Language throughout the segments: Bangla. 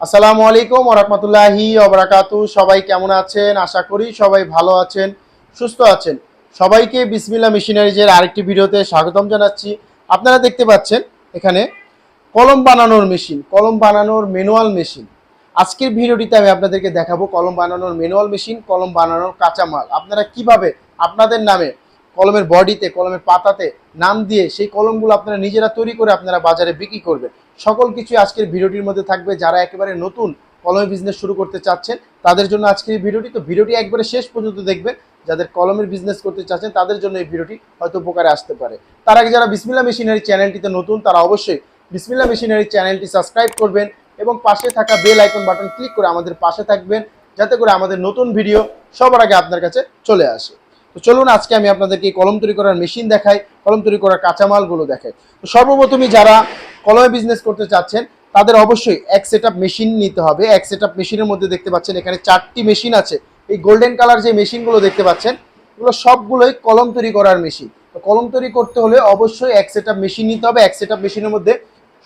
আসসালামু আলাইকুম ওরহমতুল্লাহি ওবরাকাতু সবাই কেমন আছেন? আশা করি সবাই ভালো আছেন, সুস্থ আছেন। সবাইকে বিসমিল্লা মেশিনারিজের আরেকটি ভিডিওতে স্বাগতম জানাচ্ছি। আপনারা দেখতে পাচ্ছেন এখানে কলম বানানোর মেশিন, কলম বানানোর ম্যানুয়াল মেশিন। আজকের ভিডিওটিতে আমি আপনাদেরকে দেখাবো কলম বানানোর ম্যানুয়াল মেশিন, কলম বানানোর কাঁচামাল। আপনারা কীভাবে, আপনাদের নামে কলমের বডিতে, কলমের পাতাতে নাম দিয়ে সেই কলমগুলো আপনারা নিজেরা তৈরি করে আপনারা বাজারে বিক্রি করবেন। সকল কিছু আজকের ভিডিওটির মধ্যে থাকবে। যারা একেবারে নতুন কলমের বিজনেস শুরু করতে চাচ্ছেন, তাদের জন্য আজকের এই ভিডিওটি, তো ভিডিওটি একবারে শেষ পর্যন্ত দেখবেন। যাদের কলমের বিজনেস করতে চাচ্ছেন, তাদের জন্য এই ভিডিওটি হয়তো উপকারে আসতে পারে। তার আগে যারা বিসমিল্লা মেশিনারি চ্যানেলটিতে নতুন, তারা অবশ্যই বিসমিল্লা মেশিনারি চ্যানেলটি সাবস্ক্রাইব করবেন এবং পাশে থাকা বেল আইকন বাটন ক্লিক করে আমাদের পাশে থাকবেন, যাতে করে আমাদের নতুন ভিডিও সবার আগে আপনার কাছে চলে আসে। তো চলুন আজকে আমি আপনাদেরকে কলম তৈরি করার মেশিন দেখাই, কলম তৈরি করার কাঁচামালগুলো দেখাই। তো সর্বপ্রথমই যারা কলমে বিজনেস করতে চাচ্ছেন, তাদের অবশ্যই এক সেট মেশিন নিতে হবে। এক সেট মেশিনের মধ্যে দেখতে পাচ্ছেন, এখানে চারটি মেশিন আছে। এই গোল্ডেন কালার যে মেশিনগুলো দেখতে পাচ্ছেন, এগুলো সবগুলোই কলম তৈরি করার মেশিন তো কলম তৈরি করতে হলে অবশ্যই এক সেট মেশিন নিতে হবে। এক সেট মেশিনের মধ্যে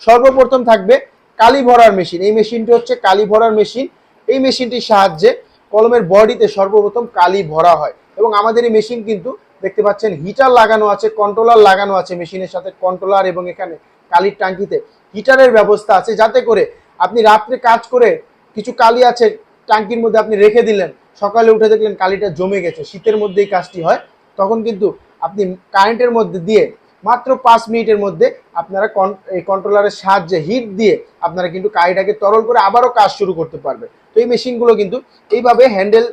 সর্বপ্রথম থাকবে কালি ভরার মেশিন এই মেশিনটি হচ্ছে কালি ভরার মেশিন এই মেশিনটির সাহায্যে কলমের বডিতে সর্বপ্রথম কালি ভরা হয়। এবং আমাদের এই মেশিন কিন্তু দেখতে পাচ্ছেন হিটার লাগানো আছে কন্ট্রোলার লাগানো আছে মেশিনের সাথে কন্ট্রোলার এবং এখানে কালির টাঙ্কিতে হিটারের ব্যবস্থা আছে যাতে করে আপনি রাত্রে কাজ করে কিছু কালি আছে টাঙ্কির মধ্যে আপনি রেখে দিলেন, সকালে উঠে দেখলেন কালিটা জমে গেছে, শীতের মধ্যে এই কাজটি হয়, তখন কিন্তু আপনি কারেন্টের মধ্যে দিয়ে মাত্র পাঁচ মিনিটের মধ্যে আপনারা কন- এই কন্ট্রোলারের সাহায্যে হিট দিয়ে আপনারা কিন্তু কালিটাকে তরল করে আবারও কাজ শুরু করতে পারবে তো এই মেশিনগুলো কিন্তু এইভাবে হ্যান্ডেল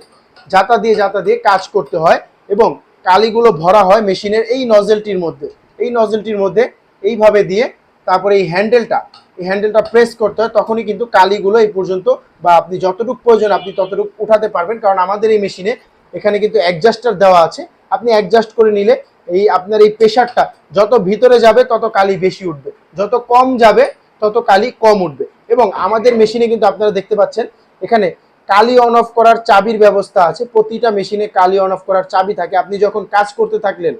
জাতা দিয়ে যাতা দিয়ে কাজ করতে হয় এবং কালিগুলো ভরা হয় মেশিনের এই নজেলটির মধ্যে। এই নজেলটির মধ্যে এইভাবে দিয়ে তারপরে এই হ্যান্ডেলটা এই হ্যান্ডেলটা প্রেস করতে হয়, তখনই কিন্তু কালিগুলো এই পর্যন্ত বা আপনি যতটুকু প্রয়োজন আপনি ততটুকু উঠাতে পারবেন। কারণ আমাদের এই মেশিনে এখানে কিন্তু অ্যাডজাস্টার দেওয়া আছে। আপনি অ্যাডজাস্ট করে নিলে এই আপনার এই প্রেশারটা যত ভিতরে যাবে তত কালি বেশি উঠবে। যত কম যাবে তত কালি কম উঠবে। এবং আমাদের মেশিনে কিন্তু আপনারা দেখতে পাচ্ছেন, এখানে কালি অন অফ করার চাবির ব্যবস্থা আছে। প্রতিটা মেশিনে কালি অন অফ করার চাবি থাকে। আপনি যখন কাজ করতে থাকলেন,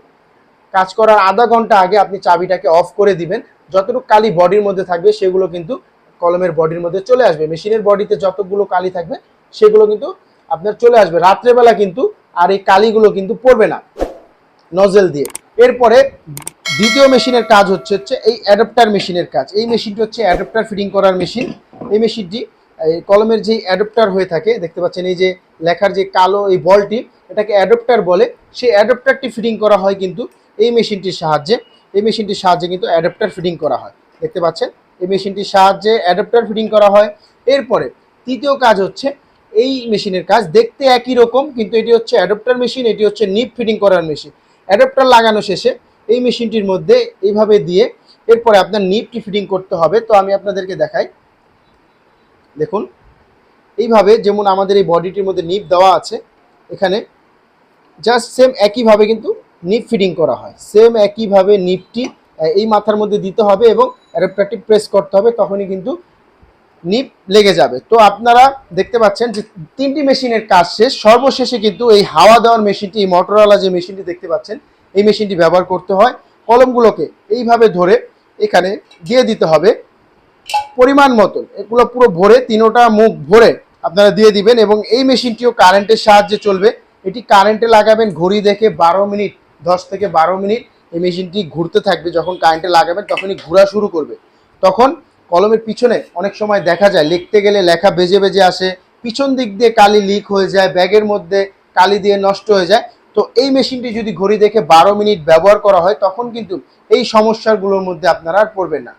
কাজ করার আধা ঘণ্টা আগে আপনি চাবিটাকে অফ করে দিবেন। যতটুকু কালি বডির মধ্যে থাকবে, সেগুলো কিন্তু কলমের বডির মধ্যে চলে আসবে। মেশিনের বডিতে যতগুলো কালি থাকবে, সেগুলো কিন্তু আপনার চলে আসবে। রাত্রেবেলা কিন্তু আর এই কালিগুলো কিন্তু পড়বে না নজেল দিয়ে। এরপরে দ্বিতীয় মেশিনের কাজ হচ্ছে হচ্ছে এই অ্যাডাপ্টার মেশিনের কাজ। এই মেশিনটি হচ্ছে অ্যাডাপ্টার ফিটিং করার মেশিন এই মেশিনটি এই কলমের যে অ্যাডপ্টার হয়ে থাকে, দেখতে পাচ্ছেন এই যে লেখার যে কালো এই বলটি, এটাকে অ্যাডাপ্টার বলে। সেই অ্যাডাপ্টারটি ফিটিং করা হয় কিন্তু এই মেশিনটির সাহায্যে, এই মেশিনটির সাহায্যে কিন্তু অ্যাডাপ্টার ফিটিং করা হয়। দেখতে পাচ্ছেন? এই মেশিনটির সাহায্যে অ্যাডাপ্টার ফিটিং করা হয়। এরপরে তৃতীয় কাজ হচ্ছে এই মেশিনের কাজ দেখতে একই রকম, কিন্তু এটি হচ্ছে অ্যাডাপ্টার মেশিন, এটি হচ্ছে নিপ ফিটিং করার মেশিন। অ্যাডাপ্টার লাগানো শেষে এই মেশিনটির মধ্যে এইভাবে দিয়ে এরপরে আপনার নিপটি ফিটিং করতে হবে। তো আমি আপনাদেরকে দেখাই দেখুন, এইভাবে যেমন আমাদের এই বডিটির মধ্যে নিপ দেওয়া আছে, এখানে জাস্ট সেম একইভাবে কিন্তু নিপ ফিডিং করা হয়। সেম একইভাবে নিপটি এই মাথার মধ্যে দিতে হবে এবং অ্যাডাপ্টারটি প্রেস করতে হবে, তখনই কিন্তু নিপ লেগে যাবে। তো আপনারা দেখতে পাচ্ছেন যে তিনটি মেশিনের কাজ শেষ। সর্বশেষে কিন্তু এই হাওয়া দেওয়ার মেশিনটি, এই মোটরওয়ালা যে মেশিনটি দেখতে পাচ্ছেন, এই মেশিনটি ব্যবহার করতে হয়। কলমগুলোকে এইভাবে ধরে এখানে দিয়ে দিতে হবে। পরিমাণ মতন। এগুলো পুরো ভরে, তিনোটা মুখ ভরে আপনারা দিয়ে দিবেন এবং এই মেশিনটিও কারেন্টের সাহায্যে চলবে। এটি কারেন্টে লাগাবেন ঘড়ি দেখে বারো মিনিট, দশ থেকে বারো মিনিট এই মেশিনটি ঘুরতে থাকবে। যখন কারেন্টে লাগাবেন তখনই ঘোরা শুরু করবে। তখন কলমের পিছনে অনেক সময় দেখা যায়, লিখতে গেলে লেখা বেজে বেজে আসে। পিছন দিক দিয়ে কালি লিক হয়ে যায়, ব্যাগের মধ্যে কালি দিয়ে নষ্ট হয়ে যায়। তো এই মেশিনটি যদি ঘড়ি দেখে বারো মিনিট ব্যবহার করা হয়, তখন কিন্তু এই সমস্যাগুলোর মধ্যে আপনারা আর পড়বেন না।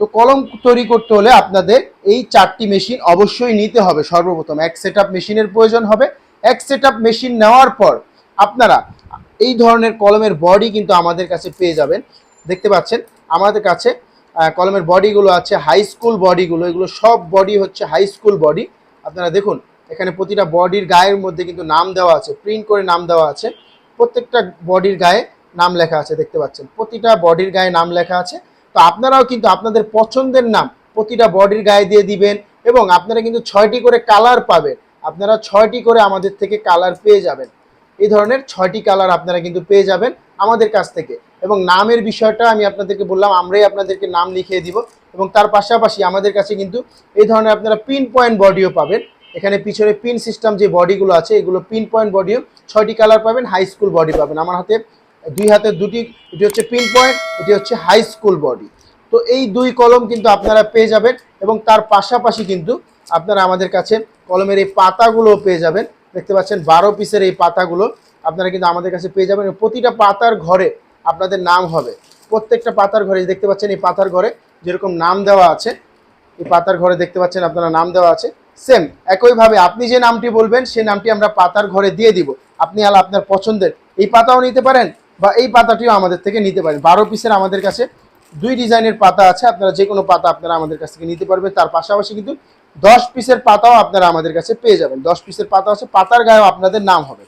তো কলম তৈরি করতে হলে আপনাদের এই চারটি মেশিন অবশ্যই নিতে হবে সর্বপ্রথম। এক সেট মেশিনের প্রয়োজন হবে। এক সেট মেশিন নেওয়ার পর আপনারা এই ধরনের কলমের বডি কিন্তু আমাদের কাছে পেয়ে যাবেন। দেখতে পাচ্ছেন, আমাদের কাছে কলমের বডিগুলো আছে হাই স্কুল বডিগুলো এগুলো সব বডি হচ্ছে হাই স্কুল বডি আপনারা দেখুন, এখানে প্রতিটা বডির গায়ের মধ্যে কিন্তু নাম দেওয়া আছে প্রিন্ট করে নাম দেওয়া আছে। প্রত্যেকটা বডির গায়ে নাম লেখা আছে, দেখতে পাচ্ছেন। প্রতিটা বডির গায়ে নাম লেখা আছে। তো আপনারাও কিন্তু আপনাদের পছন্দের নাম প্রতিটা বডির গায়ে দিয়ে দিবেন এবং আপনারা কিন্তু ছয়টি করে কালার পাবেন। আপনারা ছয়টি করে আমাদের থেকে কালার পেয়ে যাবেন। এই ধরনের ছয়টি কালার আপনারা কিন্তু পেয়ে যাবেন আমাদের কাছ থেকে। এবং নামের বিষয়টা আমি আপনাদেরকে বললাম, আমরাই আপনাদেরকে নাম লিখিয়ে দিব। এবং তার পাশাপাশি আমাদের কাছে কিন্তু এই ধরনের আপনারা পিন পয়েন্ট বডিও পাবেন। এখানে পিছনে পিন সিস্টেম যে বডিগুলো আছে, এগুলো পিন পয়েন্ট বডিও ছয়টি কালার পাবেন, হাই স্কুল বডি পাবেন। আমার হাতে দুই হাতে দুটি, এটি হচ্ছে পিন পয়েন্ট এটি হচ্ছে হাই স্কুল বডি তো এই দুই কলম কিন্তু আপনারা পেয়ে যাবেন এবং তার পাশাপাশি কিন্তু আপনারা আমাদের কাছে কলমের এই পাতাগুলো পেয়ে যাবেন। দেখতে পাচ্ছেন বারো পিসের এই পাতাগুলো আপনারা কিন্তু আমাদের কাছে পেয়ে যাবেন প্রতিটা পাতার ঘরে আপনাদের নাম হবে। প্রত্যেকটা পাতার ঘরে দেখতে পাচ্ছেন এই পাতার ঘরে যেরকম নাম দেওয়া আছে, এই পাতার ঘরে দেখতে পাচ্ছেন আপনারা নাম দেওয়া আছে। সেম একইভাবে আপনি যে নামটি বলবেন সেই নামটি আমরা পাতার ঘরে দিয়ে দিব। আপনি আলা আপনার পছন্দের, এই পাতাও নিতে পারেন। বা এই পাতাটিও আমাদের থেকে নিতে পারেন। বারো পিসের আমাদের কাছে দুই ডিজাইনের পাতা আছে, আপনারা যে কোনো পাতা আপনারা আমাদের কাছ থেকে নিতে পারবেন। তার পাশাপাশি কিন্তু দশ পিসের পাতাও আপনারা আমাদের কাছে পেয়ে যাবেন। দশ পিসের পাতা আছে, পাতার গায়েও আপনাদের নাম হবে।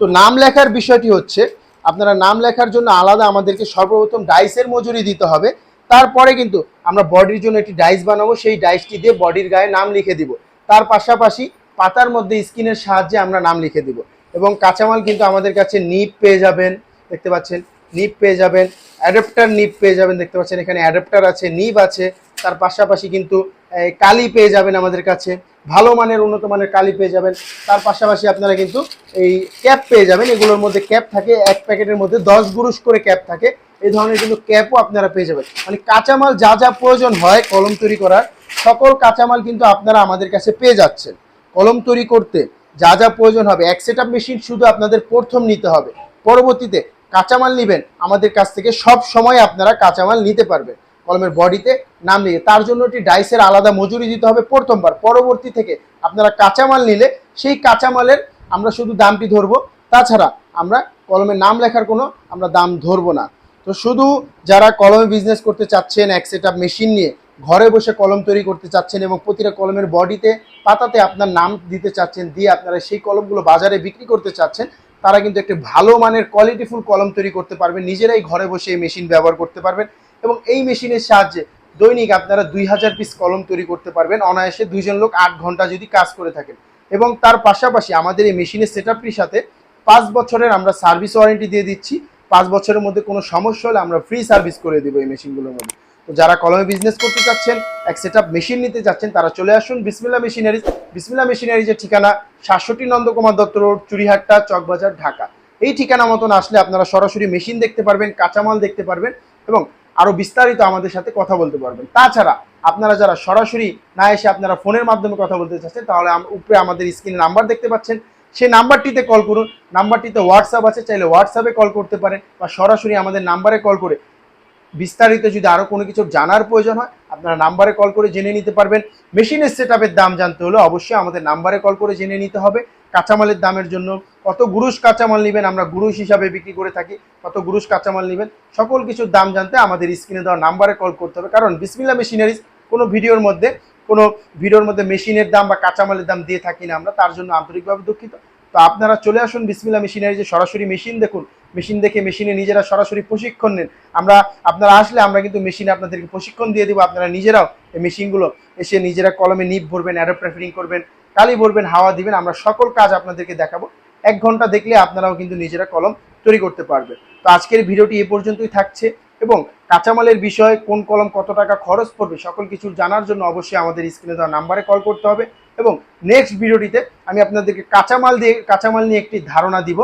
তো নাম লেখার বিষয়টি হচ্ছে, আপনারা নাম লেখার জন্য আলাদা আমাদেরকে সর্বপ্রথম ডাইসের মজুরি দিতে হবে। তারপরে কিন্তু আমরা বডির জন্য একটি ডাইস বানাবো, সেই ডাইসটি দিয়ে বডির গায়ে নাম লিখে দিব। তার পাশাপাশি পাতার মধ্যে স্কিনের সাহায্যে আমরা নাম লিখে দিব। এবং কাঁচামাল কিন্তু আমাদের কাছে নিপ পেয়ে যাবেন, দেখতে পাচ্ছেন, নিপ পেয়ে যাবেন, অ্যাডাপ্টার নিপ পেয়ে যাবেন, দেখতে পাচ্ছেন, এখানে অ্যাডাপ্টার আছে, নিপ আছে, তার পাশাপাশি কিন্তু কালি পেয়ে যাবেন আমাদের কাছে, ভালো মানের, উন্নত মানের কালি পেয়ে যাবেন, তার পাশাপাশি আপনারা কিন্তু এই ক্যাপ পেয়ে যাবেন, এগুলোর মধ্যে ক্যাপ থাকে, এক প্যাকেটের মধ্যে দশ গুরুশ করে ক্যাপ থাকে, এই ধরনের কিন্তু ক্যাপও আপনারা পেয়ে যাবেন। মানে কাঁচামাল যা যা প্রয়োজন হয় কলম তৈরি করার, সকল কাঁচামাল কিন্তু আপনারা আমাদের কাছে পেয়ে যাচ্ছেন। কলম তৈরি করতে যা যা প্রয়োজন হবে, এক সেট মেশিন শুধু আপনাদের প্রথম নিতে হবে। পরবর্তীতে কাঁচামাল নেবেন, আমাদের কাছ থেকে সব সময় আপনারা কাঁচামাল নিতে পারবেন। কলমের বডিতে নাম নিয়ে তার জন্য একটি ডাইসের আলাদা মজুরি দিতে হবে প্রথমবার। পরবর্তী থেকে আপনারা কাঁচামাল নিলে, সেই কাঁচামালের আমরা শুধু দামটি ধরবো, তাছাড়া আমরা কলমের নাম লেখার কোনো আমরা দাম ধরবো না। তো শুধু যারা কলমে বিজনেস করতে চাচ্ছেন, এক সেট মেশিন নিয়ে ঘরে বসে কলম তৈরি করতে চাচ্ছেন এবং প্রতিটা কলমের বডিতে, পাতাতে আপনার নাম দিতে চাচ্ছেন, দিয়ে আপনারা সেই কলমগুলো বাজারে বিক্রি করতে চাচ্ছেন, তারা কিন্তু একটি ভালো মানের কোয়ালিটিফুল কলম তৈরি করতে পারবেন। নিজেরাই ঘরে বসে এই মেশিন ব্যবহার করতে পারবেন এবং এই মেশিনের সাহায্যে দৈনিক আপনারা দুই হাজার পিস কলম তৈরি করতে পারবেন। অনায়াসে দুইজন লোক আট ঘণ্টা যদি কাজ করে থাকেন। এবং তার পাশাপাশি আমাদের এই মেশিনের সেটআপটির সাথে পাঁচ বছরের আমরা সার্ভিস ওয়ারেন্টি দিয়ে দিচ্ছি। পাঁচ বছরের মধ্যে কোনো সমস্যা হলে আমরা ফ্রি সার্ভিস করে দেবো এই মেশিনগুলোর মধ্যে। তো যারা কলমে বিজনেস করতে চাচ্ছেন, এক সেট মেশিন নিতে চাচ্ছেন, তারা চলে আসুন বিসমিল্লা মেশিনারিজ বিসমিল্লা মেশিনারিজের ঠিকানা সাতষট্টি নন্দকুমার দত্ত রোড চুরিহাট্টা চকবাজার, ঢাকা। এই ঠিকানা মতন আসলে আপনারা সরাসরি মেশিন দেখতে পারবেন, কাঁচামাল দেখতে পারবেন এবং আরও বিস্তারিত আমাদের সাথে কথা বলতে পারবেন। তাছাড়া আপনারা যারা সরাসরি না এসে আপনারা ফোনের মাধ্যমে কথা বলতে চাচ্ছেন, তাহলে উপরে আমাদের স্ক্রিনে নাম্বার দেখতে পাচ্ছেন। সেই নাম্বারটিতে কল করুন। নাম্বারটিতে হোয়াটসঅ্যাপ আছে, চাইলে হোয়াটসঅ্যাপে কল করতে পারেন বা সরাসরি আমাদের নাম্বারে কল করে বিস্তারিত যদি আরও কোনো কিছু জানার প্রয়োজন হয়, আপনারা নাম্বারে কল করে জেনে নিতে পারবেন। মেশিনের সেট দাম জানতে হলে অবশ্যই আমাদের নাম্বারে কল করে জেনে নিতে হবে। কাঁচামালের দামের জন্য কত গুরুশ কাঁচামাল নেবেন আমরা গুরুশ হিসাবে বিক্রি করে থাকি, কত গুরুশ কাঁচামাল নেবেন, সকল কিছুর দাম জানতে আমাদের স্ক্রিনে দেওয়া নাম্বারে কল করতে হবে। কারণ বিসমিল্লা মেশিনারিজ কোনো ভিডিওর মধ্যে, কোনো ভিডিওর মধ্যে মেশিনের দাম বা কাঁচামালের দাম দিয়ে থাকি না আমরা, তার জন্য আন্তরিকভাবে দুঃখিত। তো আপনারা চলে আসুন বিসমিল্লা মেশিনারি যে সরাসরি মেশিন দেখুন, মেশিন দেখে মেশিনে নিজেরা সরাসরি প্রশিক্ষণ নেন। আমরা, আপনারা আসলে আমরা কিন্তু মেশিনে আপনাদেরকে প্রশিক্ষণ দিয়ে দেবো, আপনারা নিজেরাও এই মেশিনগুলো এসে নিজেরা কলমে নিপ ভরবেন অ্যাডাপ্টার ফিটিং করবেন, কালি ভরবেন, হাওয়া দিবেন, আমরা সকল কাজ আপনাদেরকে দেখাবো। এক ঘণ্টা দেখলে আপনারাও কিন্তু নিজেরা কলম তৈরি করতে পারবেন। তো আজকের ভিডিওটি এ পর্যন্তই থাকছে এবং কাঁচামালের বিষয়ে কোন কলম কত টাকা খরচ পড়বে সকল কিছু জানার জন্য অবশ্যই আমাদের স্ক্রিনে দেওয়া নাম্বারে কল করতে হবে। এবং নেক্সট ভিডিওটিতে আমি আপনাদেরকে কাঁচামাল দিয়ে, কাঁচামাল নিয়ে একটি ধারণা দিব।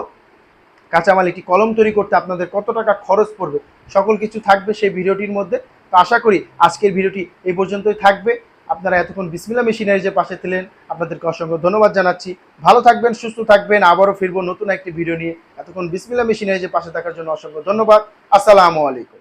কাঁচামাল একটি কলম তৈরি করতে আপনাদের কত টাকা খরচ পড়বে, সকল কিছু থাকবে সেই ভিডিওটির মধ্যে। তো আশা করি আজকের ভিডিওটি এই পর্যন্তই থাকবে। আপনারা এতক্ষণ বিসমিল্লা মেশিনারিজের পাশে ছিলেন। আপনাদেরকে অসংখ্য ধন্যবাদ জানাচ্ছি। ভালো থাকবেন, সুস্থ থাকবেন। আবারও ফিরবো নতুন একটি ভিডিও নিয়ে। এতক্ষণ বিসমিল্লা মেশিনারিজের পাশে থাকার জন্য অসংখ্য ধন্যবাদ। আসসালামু আলাইকুম।